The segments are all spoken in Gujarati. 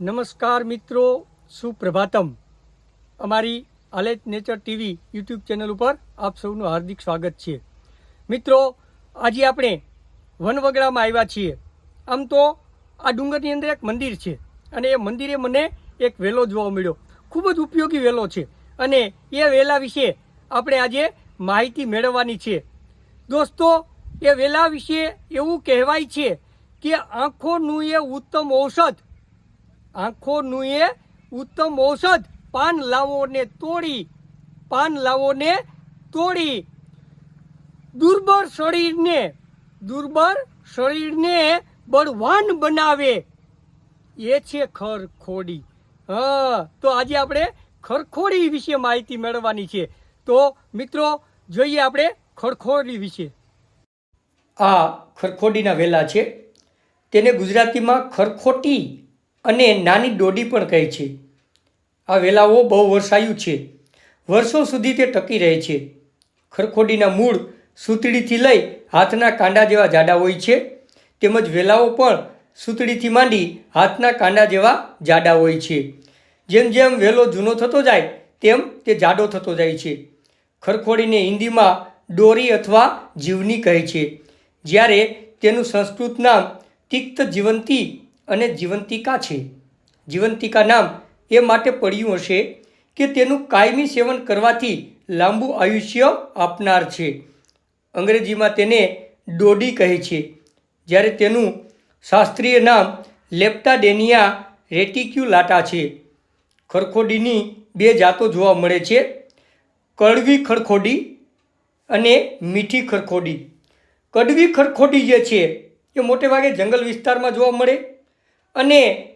નમસ્કાર મિત્રો, સુપ્રભાતમ. અમારી આલેટ નેચર ટીવી યુટ્યુબ ચેનલ ઉપર આપ સૌનું હાર્દિક સ્વાગત છે. મિત્રો, આજે આપણે વનવગડામાં આવ્યા છીએ. આમ તો આ ડુંગરની અંદર એક મંદિર છે અને એ મંદિરે મને એક વેલો જોવા મળ્યો. ખૂબ જ ઉપયોગી વેલો છે અને એ વેલા વિશે આપણે આજે માહિતી મેળવવાની છે. દોસ્તો, એ વેલા વિશે એવું કહેવાય છે કે આંખોનું એ ઉત્તમ ઔષધ આંખોનું એ ઉત્તમ ઔષધ પાન લાવોને તોડી, પાન લાવોને તોડી. દુર્બળ શરીરને દુર્બળ શરીરને બળવાન બનાવે. એ છે ખરખોડી. હા, તો આજે આપણે ખરખોડી વિશે માહિતી મેળવવાની છે. તો મિત્રો, જોઈએ આપણે ખરખોડી વિશે. આ ખરખોડીના વેલા છે. તેને ગુજરાતીમાં ખરખોટી અને નાની ડોડી પણ કહે છે. આ વેલાઓ બહુ વરસાયું છે. વર્ષો સુધી તે ટકી રહે છે. ખરખોડીના મૂળ સૂતળીથી લઈ હાથના કાંડા જેવા જાડા હોય છે. તેમજ વેલાઓ પણ સૂતળીથી માંડી હાથના કાંડા જેવા જાડા હોય છે. જેમ જેમ વેલો જૂનો થતો જાય, તેમ તે જાડો થતો જાય છે. ખરખોડીને હિન્દીમાં ડોરી અથવા જીવની કહે છે. જ્યારે તેનું સંસ્કૃત નામ તિક્ત જીવંતી અને જીવંતિકા છે. જીવંતિકા નામ એ માટે પડ્યું હશે કે તેનું કાયમી સેવન કરવાથી લાંબુ આયુષ્ય આપનાર છે. અંગ્રેજીમાં તેને ડોડી કહે છે. જ્યારે તેનું શાસ્ત્રીય નામ લેપ્ટાડેનિયા રેટિક્યુલાટા છે. ખરખોડીની બે જાતો જોવા મળે છે. કડવી ખરખોડી અને મીઠી ખરખોડી. કડવી ખરખોડી જે છે એ મોટે ભાગે જંગલ વિસ્તારમાં જોવા મળે. અને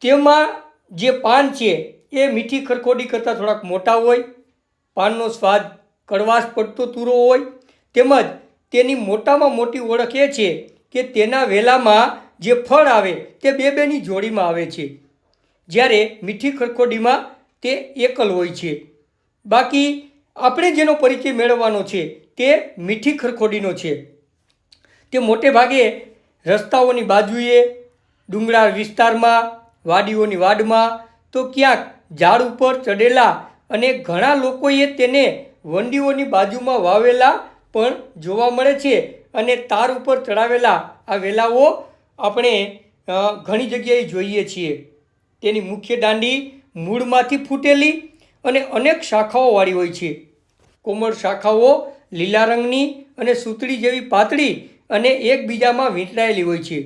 તેમાં જે પાન છે, એ મીઠી ખરખોડી કરતાં થોડાક મોટા હોય, પાનનો સ્વાદ કડવાશ પડતો તૂરો હોય, તેમજ તેની મોટામાં મોટી ઓળખ એ છે કે તેના વેલામાં જે ફળ આવે, તે બે બેની જોડીમાં આવે છે. જ્યારે મીઠી ખરખોડીમાં તે એકલ હોય છે. બાકી આપણે જેનો પરિચય મેળવવાનો છે, તે મીઠી ખરખોડીનો છે. તે મોટે ભાગે રસ્તાઓની બાજુએ ડુંગરાળ વિસ્તારમાં, વાડીઓની વાડમાં તો ક્યાંક ઝાડ ઉપર ચડેલા અને ઘણા લોકોએ તેને વંડીઓની બાજુમાં વાવેલા પણ જોવા મળે છે અને તાર ઉપર ચડાવેલા આ વેલાઓ આપણે ઘણી જગ્યાએ જોઈએ છીએ. તેની મુખ્ય દાંડી મૂળમાંથી ફૂટેલી અને અનેક શાખાઓવાળી હોય છે. કોમળ શાખાઓ લીલા રંગની અને સૂતળી જેવી પાતળી અને એકબીજામાં વીંટળાયેલી હોય છે.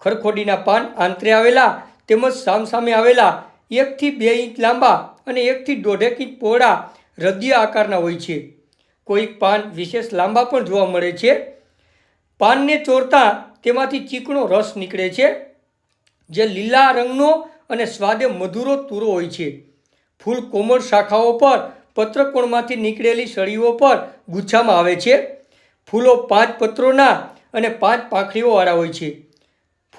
ખરખોડીના પાન આંતરે આવેલા તેમજ સામસામે આવેલા એકથી બે ઇંચ લાંબા અને એકથી દોઢેક ઇંચ પહોળા હૃદય આકારના હોય છે. કોઈક પાન વિશેષ લાંબા પણ જોવા મળે છે. પાનને ચોરતા તેમાંથી ચીકણો રસ નીકળે છે, જે લીલા રંગનો અને સ્વાદે મધુરો તૂરો હોય છે. ફૂલ કોમળ શાખાઓ પર પત્રકોણમાંથી નીકળેલી સળીઓ પર ગુચ્છામાં આવે છે. ફૂલો પાંચ પત્રોના અને પાંચ પાંખડીઓવાળા હોય છે.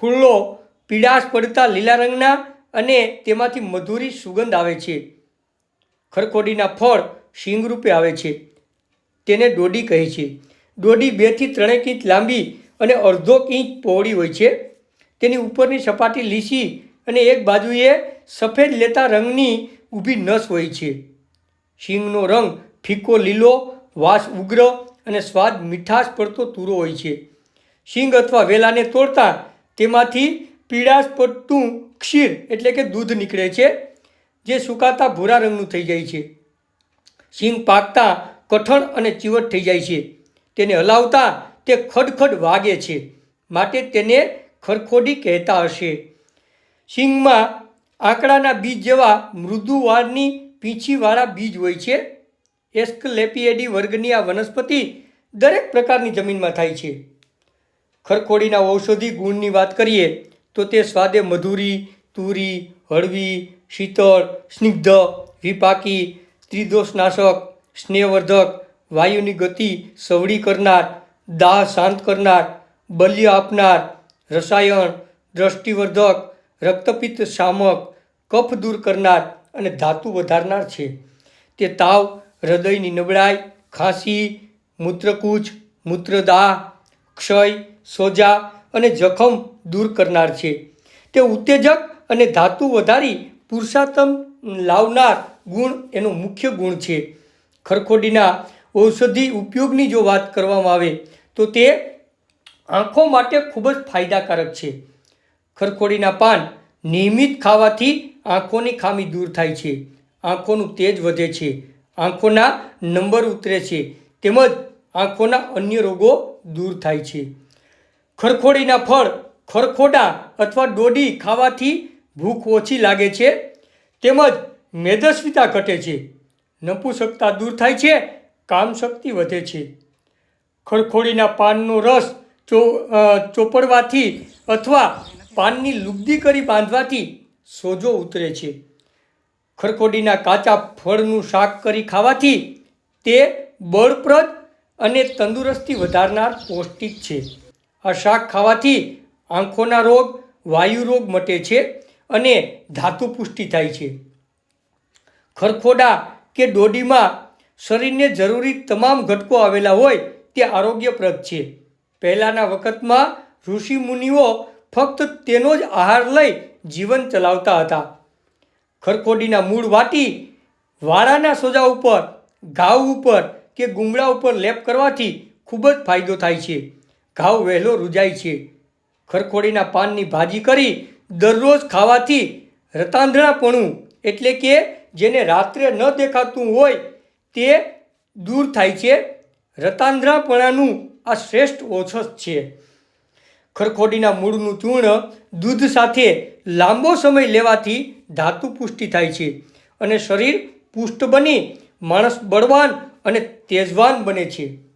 ફૂલો પીળાશ પડતા લીલા રંગના અને તેમાંથી મધુરી સુગંધ આવે છે. ખરખોડીના ફળ શીંગ રૂપે આવે છે. તેને ડોડી કહે છે. ડોડી બેથી ત્રણેક ઇંચ લાંબી અને અડધો ઇંચ પહોળી હોય છે. તેની ઉપરની સપાટી લીસી અને એક બાજુએ સફેદ લેતા રંગની ઊભી નસ હોય છે. શીંગનો રંગ ફીકો લીલો, વાસ ઉગ્ર અને સ્વાદ મીઠાશ પડતો તૂરો હોય છે. શીંગ અથવા વેલાને તોડતા તેમાંથી પીળાશ ક્ષીર એટલે કે દૂધ નીકળે છે, જે સુકાતા ભૂરા રંગનું થઈ જાય છે. સિંગ પાકતા કઠણ અને ચીવટ થઈ જાય છે. તેને હલાવતા તે ખડખડ વાગે છે. માટે તેને ખરખોડી કહેતા હશે. સિંગમાં આંકડાના બીજ જેવા મૃદુવાળની પીંછીવાળા બીજ હોય છે. એસ્કલેપિએડી વર્ગની આ વનસ્પતિ દરેક પ્રકારની જમીનમાં થાય છે. ખરખોડીના ઔષધિ ગુણની વાત કરીએ, તો તે સ્વાદે મધુરી, તુરી, હળવી, શીતળ, સ્નિગ્ધ, વિપાકી, ત્રિદોષનાશક, સ્નેહવર્ધક, વાયુની ગતિ સવડી કરનાર, દાહ શાંત કરનાર, બલ્ય આપનાર, રસાયણ, દ્રષ્ટિવર્ધક, રક્તપિત્ત શામક, કફ દૂર કરનાર અને ધાતુ વધારનાર છે. તે તાવ, હૃદયની નબળાઈ, ખાંસી, મૂત્રકૂચ, મૂત્રદાહ, ક્ષય સોજા અને જખમ દૂર કરનાર છે. તે ઉત્તેજક અને ધાતુ વધારી પુરુષાત્તમ લાવનાર ગુણ એનો મુખ્ય ગુણ છે. ખરખોડીના ઔષધિ ઉપયોગની જો વાત કરવામાં આવે, તો તે આંખો માટે ખૂબ જ ફાયદાકારક છે. ખરખોડીના પાન નિયમિત ખાવાથી આંખોની ખામી દૂર થાય છે. આંખોનું તેજ વધે છે. આંખોના નંબર ઉતરે છે. તેમજ આંખોના અન્ય રોગો દૂર થાય છે. ખરખોડીના ફળ, ખરખોડા અથવા ડોડી ખાવાથી ભૂખ ઓછી લાગે છે તેમજ મેદસ્વીતા ઘટે છે. નપુસકતા દૂર થાય છે, કામશક્તિ વધે છે. ખરખોડીના પાનનો રસ ચો ચોપડવાથી અથવા પાનની લુગદી કરી બાંધવાથી સોજો ઉતરે છે. ખરખોડીના કાચા ફળનું શાક કરી ખાવાથી તે બળપ્રદ અને તંદુરસ્તી વધારનાર પૌષ્ટિક છે. આ શાક ખાવાથી આંખોના રોગ, વાયુ રોગ મટે છે અને ધાતુ પુષ્ટિ થાય છે. ખરખોડા કે ડોડીમાં શરીરને જરૂરી તમામ ઘટકો આવેલા હોય તે આરોગ્યપ્રદ છે. પહેલાંના વખતમાં ઋષિ મુનિઓ ફક્ત તેનો જ આહાર લઈ જીવન ચલાવતા હતા. ખરખોડીના મૂળ વાટી વાળાના સોજા ઉપર, ઘાવ ઉપર કે ગુંગળા ઉપર લેપ કરવાથી ખૂબ જ ફાયદો થાય છે. ઘાવ વહેલો રૂજાય છે. ખરખોડીના પાનની ભાજી કરી દરરોજ ખાવાથી રતાંધણાપણું એટલે કે જેને રાત્રે ન દેખાતું હોય તે દૂર થાય છે. રતાંધણાપણાનું આ શ્રેષ્ઠ ઓછસ છે. ખરખોડીના મૂળનું ચૂર્ણ દૂધ સાથે લાંબો સમય લેવાથી ધાતુ પુષ્ટિ થાય છે અને શરીર પુષ્ટ બની માણસ બળવાન અને તેજવાન બને છે.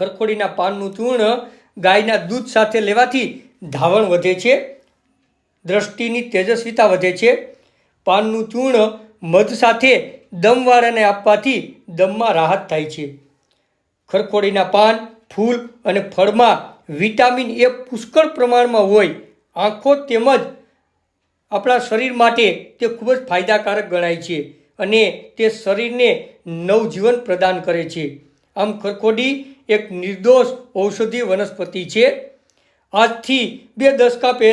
ખરખોડીના પાનનું ચૂર્ણ ગાયના દૂધ સાથે લેવાથી ધાવણ વધે છે, દ્રષ્ટિની તેજસ્વીતા વધે છે. પાનનું ચૂર્ણ મધ સાથે દમવાળાને આપવાથી દમમાં રાહત થાય છે. ખરખોડીના પાન, ફૂલ અને ફળમાં વિટામિન એ પુષ્કળ પ્રમાણમાં હોય, આંખો તેમજ આપણા શરીર માટે તે ખૂબ જ ફાયદાકારક ગણાય છે અને તે શરીરને નવજીવન પ્રદાન કરે છે. આમ ખરખોડી એક નિર્દોષ ઔષધિ વનસ્પતિ છે. આજથી બે દશકા પહે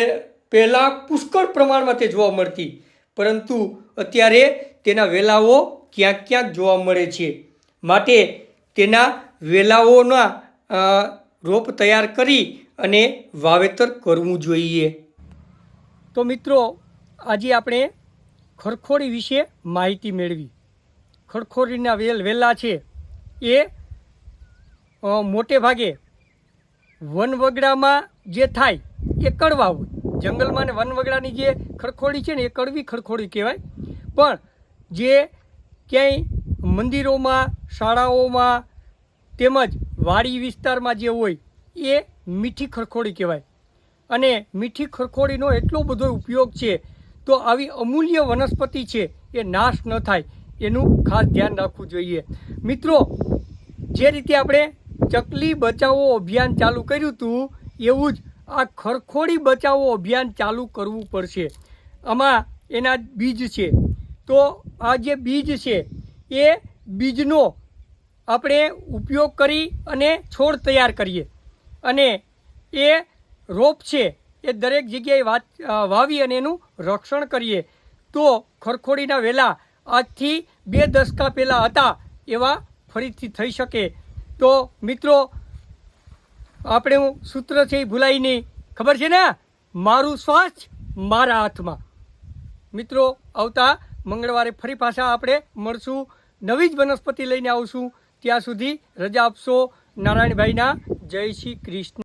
પહેલાં પુષ્કળ પ્રમાણમાં તે જોવા મળતી. પરંતુ અત્યારે તેના વેલાઓ ક્યાંક ક્યાંક જોવા મળે છે. માટે તેના વેલાઓના રોપ તૈયાર કરી અને વાવેતર કરવું જોઈએ. તો મિત્રો, આજે આપણે ખરખોડી વિશે માહિતી મેળવી. ખરખોડીના વેલ, વેલા છે એ મોટે ભાગે વનવગડામાં જે થાય એ કડવા હોય. જંગલમાં ને વનવગડાની જે ખડખોડી છે ને એ કડવી ખડખોડી કહેવાય. પણ જે ક્યાંય મંદિરોમાં, શાળાઓમાં તેમજ વાડી વિસ્તારમાં જે હોય એ મીઠી ખરખોડી કહેવાય. અને મીઠી ખરખોડીનો એટલો બધો ઉપયોગ છે તો આવી અમૂલ્ય વનસ્પતિ છે એ નાશ ન થાય. એનું ખાસ ધ્યાન રાખવું જોઈએ. મિત્રો, જે રીતે આપણે ચકલી બચાવો અભિયાન ચાલુ કર્યું હતું એવું જ આ ખરખોડી બચાવો અભિયાન ચાલુ કરવું પડશે. આમાં એના બીજ છે. તો આ જે બીજ છે, એ બીજનો આપણે ઉપયોગ કરી અને છોડ તૈયાર કરીએ. અને એ રોપ છે, એ દરેક જગ્યાએ વાત વાવી અને એનું રક્ષણ કરીએ. તો ખરખોડીના વેલા આજથી બે દશકા પહેલાં હતા એવા ફરીથી થઈ શકે. તો મિત્રો, આપણે સૂત્ર છે એ ભૂલાય નહીં ખબર છે ને? મારું સ્વાસ્થ્ય મારા હાથમાં. મિત્રો, આવતા મંગળવારે ફરી પાછા આપણે મળશું. નવી જ વનસ્પતિ લઈને આવશું. ત્યાં સુધી રજા આપશો. નારાયણભાઈના જય શ્રી કૃષ્ણ.